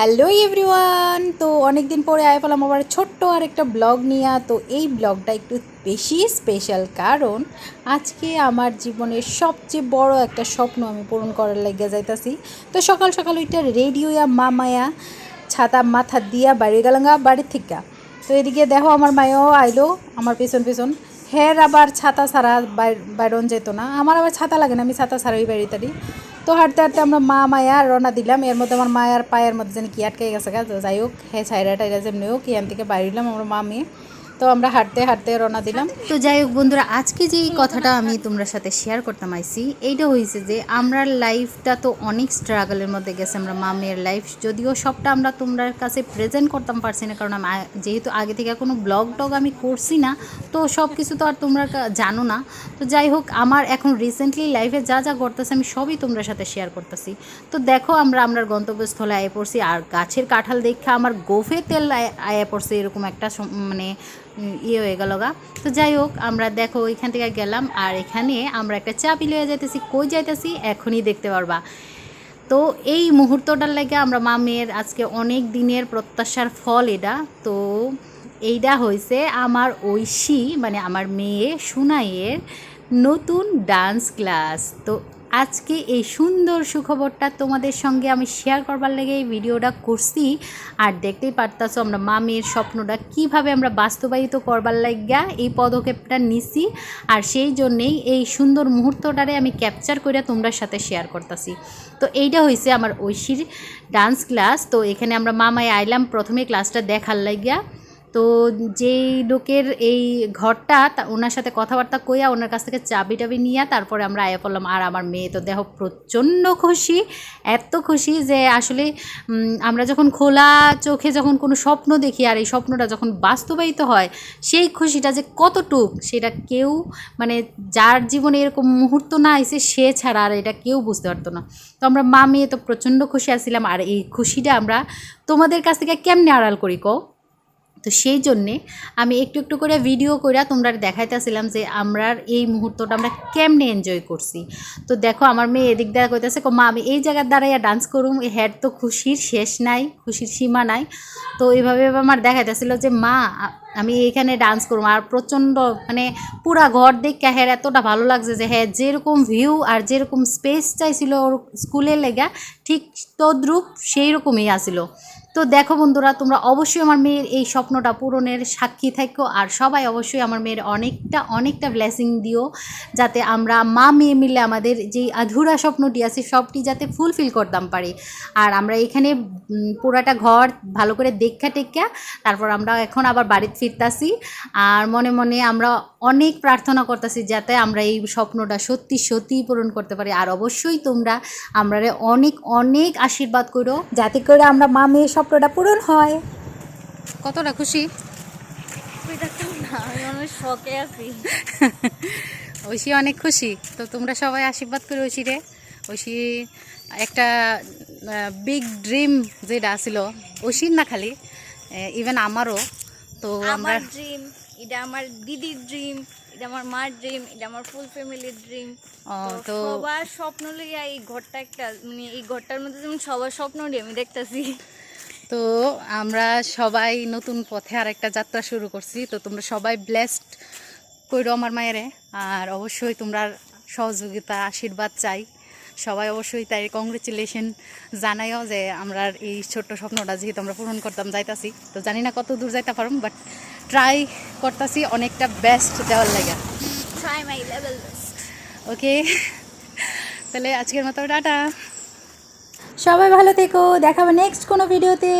Hello everyone. তো অনেক দিন পরে আয় পেলাম আবার ছোট্ট আর একটা ব্লগ নিয়ে। তো এই ব্লগটা একটু বেশি স্পেশাল কারণ আজকে আমার জীবনের সবচেয়ে বড় একটা স্বপ্ন আমি পূরণ করার লেগে যাইতাছি। তো সকাল সকাল ওইটা রেডিও ইয়া মামায়া ছাতা মাথা দিয়া বাড়ি গেলাঙ্গা বাড়ির থেকে। তো এদিকে দেখো আমার মায়ও আইলো আমার পেছন পেছন। হের আবার ছাতা ছাড়া বাইরন যেত না। আমার আবার ছাতা লাগে না, আমি ছাতা ছাড়াই বাড়ি তাড়ি তো হাঁটতে হাঁটতে আমরা মা, মায়া রওনা দিলাম। এর মধ্যে আমার মায়ার পায়ের মধ্যে যেন কি আটকে গেছে গা যাই হোক হ্যাঁ ছাইরা, টাইরা যেমনি হোক ইয়ান থেকে বাড়িলাম আমরা মা, মেয়ে। তো আমরা হাঁটতে হাঁটতে রওনা দিলাম। তো যাই হোক বন্ধুরা, আজকে যে কথাটা আমি তোমরা সাথে শেয়ার করতাম আইসি এইটা হয়েছে যে আমরা লাইফটা তো অনেক স্ট্রাগলের মধ্যে গেছে আমরা মামের লাইফ যদিও সবটা আমরা তোমরা কাছে প্রেজেন্ট করতাম পারছি না, কারণ যেহেতু আগে থেকে কোনো ব্লগ টগ আমি করছি না, তো সব কিছু তো আর তোমরা জানো না। তো যাই হোক, আমার এখন রিসেন্টলি লাইফে যা যা করতেছে আমি সবই তোমরা সাথে শেয়ার করতেছি। তো দেখো আমরা আমরা গন্তব্যস্থলে আয়ে পড়ছি, আর গাছের কাঁঠাল দেখে আমার গোফে তেল আয়ে- পড়ছে, এরকম একটা মানে ইয়ে হয়ে গেল গা। তো যাই হোক, আমরা দেখো ওইখান থেকে গেলাম, আর এখানে আমরা একটা চাবি লয়ে যাইতেছি। কই যাইতেছি? এখনই দেখতে পারবা। তো এই মুহূর্তটার লাগে আমরা মামের আজকে অনেক দিনের প্রত্যাশার ফল এটা। তো এইটা হয়েছে আমার ঐশী মানে আমার মেয়ে সুনাইয়ের নতুন ডান্স ক্লাস তো আজকে এই সুন্দর সুখবরটা তোমাদের সঙ্গে আমি শেয়ার করবার লেগে এই ভিডিওটা করছি। আর দেখতেই পারতাছো আমরা মা মেয়ের স্বপ্নটা কীভাবে আমরা বাস্তবায়িত করবার লাগিয়া এই পদক্ষেপটা নিছি। আর সেই জন্যেই এই সুন্দর মুহূর্তটারে আমি ক্যাপচার করে তোমরা সাথে শেয়ার করতেছি। তো এইটা হয়েছে আমার ঐশীর ডান্স ক্লাস তো এখানে আমরা মামায় আইলাম প্রথমে ক্লাসটা দেখার লাগিয়া। তো যেই লোকের এই ঘরটা ওনার সাথে কথাবার্তা কইয়া ওনার কাছ থেকে চাবি টাবি নিয়ে তারপরে আমরা আয়া পড়লাম। আর আমার মেয়ে তো দেহ প্রচণ্ড খুশি, এত খুশি যে আসলে আমরা যখন খোলা চোখে যখন কোনো স্বপ্ন দেখি আর এই স্বপ্নটা যখন বাস্তবায়িত হয়, সেই খুশিটা যে কতটুক সেটা কেউ মানে যার জীবনে এরকম মুহূর্ত না আইসে সে ছাড়া আর এটা কেউ বুঝতে পারতো না। তো আমরা মা মেয়ে তো প্রচণ্ড খুশি আসছিলাম আর এই খুশিটা আমরা তোমাদের কাছ থেকে কেমনে আড়াল করি কও? তো সেই জন্যে আমি একটু একটু করে ভিডিও করে তোমরা দেখাইতেছিলাম যে আমরা এই মুহূর্তটা আমরা কেমনে এনজয় করছি। তো দেখো আমার মেয়ে এদিক দ্বারা কইতেছে মা, আমি এই জায়গার দ্বারাইয়া ডান্স করুম হেড তো খুশির শেষ নাই, খুশির সীমা নাই। তো এইভাবে আমার দেখাইতেছিল যে, মা, আমি এখানে ডান্স করুম। আর প্রচণ্ড মানে পুরা ঘর দেখে হ্যাঁ এতটা ভালো লাগছে যে হ্যাঁ যেরকম ভিউ আর যেরকম স্পেস চাইছিল ওর স্কুলে লেগা, ঠিক তদ্রূপ সেই রকমই আসিল তো দেখো বন্ধুরা, তোমরা অবশ্যই আমার মেয়ের এই স্বপ্নটা পূরণের সাক্ষী থাকো আর সবাই অবশ্যই আমার মেয়ের অনেকটা অনেকটা ব্লেসিং দিও যাতে আমরা মা মেয়ে মিলে আমাদের যেই আধুরা স্বপ্নটি আছে সবটি যাতে ফুলফিল করতাম পারি। আর আমরা এখানে পুরাটা ঘর ভালো করে দেখা টেক্কা তারপর আমরা এখন আবার বাড়িতে ফিরতাছি। আর মনে মনে আমরা অনেক প্রার্থনা করতেছি যাতে আমরা এই স্বপ্নটা সত্যি, সত্যিই পূরণ করতে পারি। আর অবশ্যই তোমরা আমরা অনেক অনেক আশীর্বাদ করো যাতে করে আমরা মা মেয়ের স্বপ্নটা পূরণ হয়। কতটা খুশি? শখে আছি। ঐশী অনেক খুশি। তো তোমরা সবাই আশীর্বাদ করে ঐশী রে ঐশী একটা বিগ ড্রিম যেটা ছিল ঐশীর না খালি ইভেন আমারও। তো আমরা আমার ড্রিম এটা আমার দিদির ড্রিম এটা আমার মার ড্রিম এটা আমার ফুল ফ্যামিলির ড্রিম ও, তো তো সবার স্বপ্ন লইয়া এই ঘরটা একটা মানে এই ঘরটার মধ্যে যেমন সবার স্বপ্ন নিয়ে আমি দেখতাছি। তো আমরা সবাই নতুন পথে আর একটা যাত্রা শুরু করছি। তো তোমরা সবাই ব্লেসড করো আমার মায়েরে। আর অবশ্যই তোমরা সহযোগিতা আশীর্বাদ চাই। সবাই অবশ্যই তাই কংগ্রেচুলেশন জানাইও যে আমরা এই ছোট্ট স্বপ্নটা যেহেতু আমরা পূরণ করতাম যাইতাছি। তো জানি না কত দূর যাইতে পারম বাট ট্রাই করতাছি অনেকটা বেস্ট দেওয়ার লাগে। ওকে তাহলে আজকের মতো টাটা। সবাই ভালো থেকো দেখাবো নেক্সট কোনো ভিডিওতে